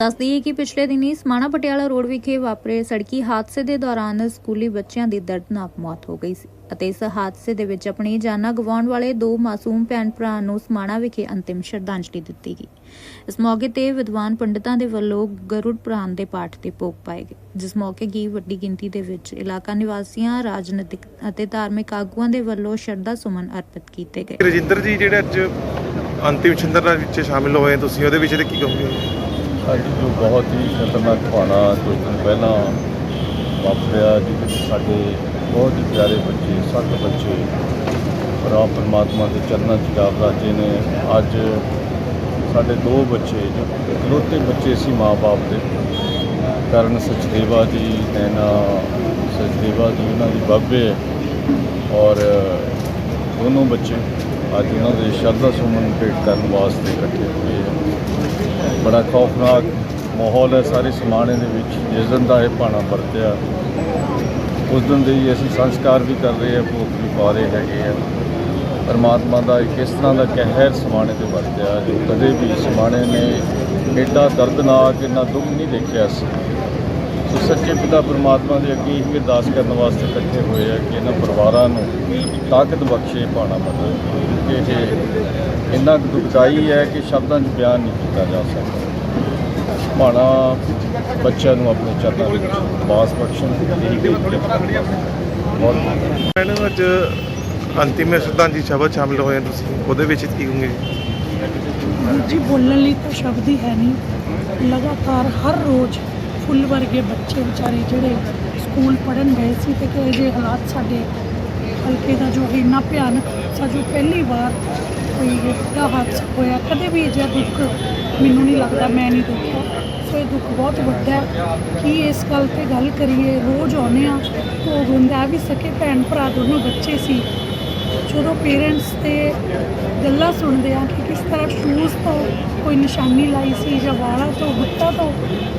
ਦੱਸ ਦਈਏ ਕਿ ਪਿਛਲੇ ਦਿਨੀ ਸਮਾਣਾ ਪਟਿਆਲਾ ਰੋਡ ਵਿਖੇ ਵਾਪਰੇ ਸੜਕੀ ਹਾਦਸੇ ਦੇ ਦੌਰਾਨ ਸਕੂਲੀ ਬੱਚਿਆਂ ਦੀ ਦਰਦਨਾਕ ਮੌਤ ਹੋ ਗਈ ਸੀ ਅਤੇ ਇਸ ਹਾਦਸੇ ਦੇ ਵਿੱਚ ਆਪਣੀ ਜਾਨਾਂ ਗਵਾਉਣ ਵਾਲੇ ਦੋ ਮਾਸੂਮ ਭੈਣ ਭਰਾ ਨੂੰ ਸਮਾਣਾ ਵਿਖੇ ਅੰਤਿਮ ਸ਼ਰਧਾਂਜਲੀ ਦਿੱਤੀ ਗਈ। ਇਸ ਮੌਕੇ ਤੇ ਵਿਦਵਾਨ ਪੰਡਤਾਂ ਦੇ ਵੱਲੋਂ ਗਰੁੜ ਪੁਰਾਣ ਦੇ ਪਾਠ ਤੇ ਭੋਗ ਪਾਏ ਗਏ, ਜਿਸ ਮੌਕੇ ਕੀ ਵੱਡੀ ਗਿਣਤੀ ਦੇ ਵਿੱਚ ਇਲਾਕਾ ਨਿਵਾਸੀਆਂ, ਰਾਜਨੀਤਿਕ ਅਤੇ ਧਾਰਮਿਕ ਆਗੂਆਂ ਦੇ ਵੱਲੋਂ ਸ਼ਰਧਾ ਸੁਮਨ ਅਰਪਿਤ ਕੀਤੇ ਗਏ। ਰਜਿੰਦਰ ਜੀ, ਜਿਹੜੇ ਅੱਜ ਅੰਤਿਮ ਛਿੰਦਰ ਵਿੱਚ ਸ਼ਾਮਿਲ ਹੋਏ, ਤੁਸੀਂ ਉਹਦੇ ਵਿੱਚ ਕੀ ਕਹੋਗੇ? ਅੱਜ ਜੋ ਬਹੁਤ ਹੀ ਖਤਰਨਾਕ ਭਾਣਾ ਕੁਝ ਦਿਨ ਪਹਿਲਾਂ ਵਾਪਰਿਆ, ਜਿਹਦੇ ਵਿੱਚ ਸਾਡੇ ਬਹੁਤ ਹੀ ਪਿਆਰੇ ਬੱਚੇ, ਸੱਤ ਬੱਚੇ ਰਾਮ ਪਰਮਾਤਮਾ ਦੇ ਚਰਨਾਂ 'ਚ ਜਾਪ ਰਾਜੇ ਨੇ। ਅੱਜ ਸਾਡੇ ਦੋ ਬੱਚੇ, ਜੋ ਇਕਲੌਤੇ ਬੱਚੇ ਸੀ ਮਾਂ-ਬਾਪ ਦੇ ਕਰਨ ਸਚਦੇਵਾ ਜੀ ਨੈਣਾ ਸਚਦੇਵਾ ਜੀ, ਉਹਨਾਂ ਦੀ ਬਾਬੇ ਔਰ ਦੋਨੋਂ ਬੱਚੇ ਅੱਜ ਉਹਨਾਂ ਦੇ ਸ਼ਰਧਾ ਸੁਮਨ ਭੇਟ ਕਰਨ ਵਾਸਤੇ ਇਕੱਠੇ ਹੋਏ ਬੜਾ ਖੌਫਨਾਕ ਮਾਹੌਲ ਹੈ, ਸਾਰੇ ਸਮਾਣੇ ਦੇ ਵਿੱਚ ਜਿਸ ਦਿਨ ਦਾ ਇਹ ਭਾਣਾ ਵਰਤਿਆ। ਉਸ ਦਿਨ ਦੇ ਹੀ ਅਸੀਂ ਸੰਸਕਾਰ ਵੀ ਕਰ ਰਹੇ ਹਾਂ, ਭੋਗ ਵੀ ਪਾ ਰਹੇ ਹੈਗੇ ਆ ਪਰਮਾਤਮਾ ਦਾ ਇੱਕ ਇਸ ਤਰ੍ਹਾਂ ਦਾ ਕਹਿਰ ਸਮਾਣੇ ਤੇ ਵਰਤਿਆ, ਜੋ ਕਦੇ ਵੀ ਸਮਾਣੇ ਨੇ ਐਡਾ ਦਰਦਨਾਕ, ਇੰਨਾ ਦੁੱਖ ਨਹੀਂ ਦੇਖਿਆ ਸੀ ਸੋ ਸੱਚੇ ਪਿਤਾ ਪਰਮਾਤਮਾ ਦੇ ਅੱਗੇ ਇਹ ਅਰਦਾਸ ਕਰਨ ਵਾਸਤੇ ਇਕੱਠੇ ਹੋਏ ਆ ਕਿ ਇਹਨਾਂ ਪਰਿਵਾਰਾਂ ਨੂੰ ਤਾਕਤ ਬਖਸ਼ੇ ਭਾਣਾ ਮਤਲਬ ਕਿ ਇਹ ਇੰਨਾ ਕੁ ਦੁਖਦਾਈ ਹੈ ਕਿ ਸ਼ਬਦਾਂ 'ਚ ਬਿਆਨ ਨਹੀਂ ਕੀਤਾ ਜਾ ਸਕਦਾ। ਭਾਣਾ ਬੱਚਿਆਂ ਨੂੰ ਆਪਣੇ ਚਰਨਾਂ ਵਿੱਚ ਬਾਸ ਬਖਸ਼ਣ ਦੀ ਬਹੁਤ ਮੈਨੂੰ ਅੱਜ ਅੰਤਿਮ ਸ਼ਰਧਾਂਜਲੀ ਸ਼ਬਦ ਸ਼ਾਮਿਲ ਹੋਏ ਤੁਸੀਂ। ਉਹਦੇ ਵਿੱਚ ਕੀ ਕਹੋਗੇ? ਵੀਰ ਜੀ ਬੋਲਣ ਲਈ ਤਾਂ ਸ਼ਬਦ ਹੀ ਹੈ ਨਹੀਂ। ਲਗਾਤਾਰ ਹਰ ਰੋਜ਼ ਫੁੱਲ ਵਰਗੇ ਬੱਚੇ ਵਿਚਾਰੇ ਜਿਹੜੇ ਸਕੂਲ ਪੜ੍ਹਨ ਗਏ ਸੀ ਤੇ ਕਿ ਜੇ ਹਾਲਾਤ ਸਾਡੇ ਹਲਕੇ ਦਾ ਜੋ ਇੰਨਾ ਭਿਆਨਕ ਹਾਦਸਾ ਪਹਿਲੀ ਵਾਰ ਕੋਈ ਵੱਡਾ ਹਾਦਸਾ ਹੋਇਆ, ਕਦੇ ਵੀ ਅਜਿਹਾ ਦੁੱਖ ਮੈਨੂੰ ਨਹੀਂ ਲੱਗਦਾ, ਮੈਂ ਨਹੀਂ ਦੇਖਿਆ। ਸੋ ਇਹ ਦੁੱਖ ਬਹੁਤ ਵੱਡਾ ਹੈ ਕਿ ਇਸ ਗੱਲ ਤੇ ਗੱਲ ਕਰੀਏ, ਰੋਜ਼ ਆਉਂਦੇ ਆ ਭੋਗ ਹੁੰਦਾ ਵੀ ਸਕੇ ਭੈਣ ਭਰਾ ਦੋਨੋਂ ਬੱਚੇ ਸੀ। ਜਦੋਂ ਪੇਰੈਂਟਸ ਤੇ ਗੱਲਾਂ ਸੁਣਦੇ ਆ ਕਿ ਕਿਸ ਤਰ੍ਹਾਂ ਸ਼ੂਜ਼ ਤੋਂ ਕੋਈ ਨਿਸ਼ਾਨੀ ਲਾਈ ਸੀ ਜਾਂ ਵਾਲਾਂ ਤੋਂ ਗੁੱਟਾਂ ਤੋਂ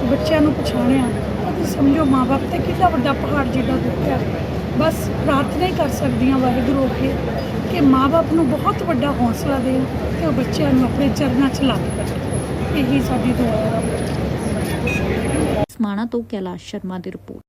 ਬੱਚਿਆਂ ਨੂੰ ਪਛਾਣਿਆ। ਤਾਂ ਤੁਸੀਂ ਸਮਝੋ ਮਾਪੇ ਤੇ ਕਿੰਨਾ ਵੱਡਾ ਪਹਾੜ ਜਿਹੜਾ ਦੁੱਖ ਬਸ ਪ੍ਰਾਰਥਨਾ ਹੀ ਕਰ ਸਕਦੀਆਂ ਵਾਹਿਗੁਰੂ ਅੱਗੇ ਕਿ ਮਾਪੇ ਨੂੰ ਬਹੁਤ ਵੱਡਾ ਹੌਸਲਾ ਦੇਣ ਤੇ ਉਹ ਬੱਚਿਆਂ ਨੂੰ ਆਪਣੇ ਚਰਨਾਂ 'ਚ ਲਾ ਕੇ ਇਹੀ ਸਾਡੀ ਦੁਆ ਹੈ ਸਮਾਣਾ ਤੋਂ ਕੈਲਾਸ਼ ਸ਼ਰਮਾ ਦੀ ਰਿਪੋਰਟ।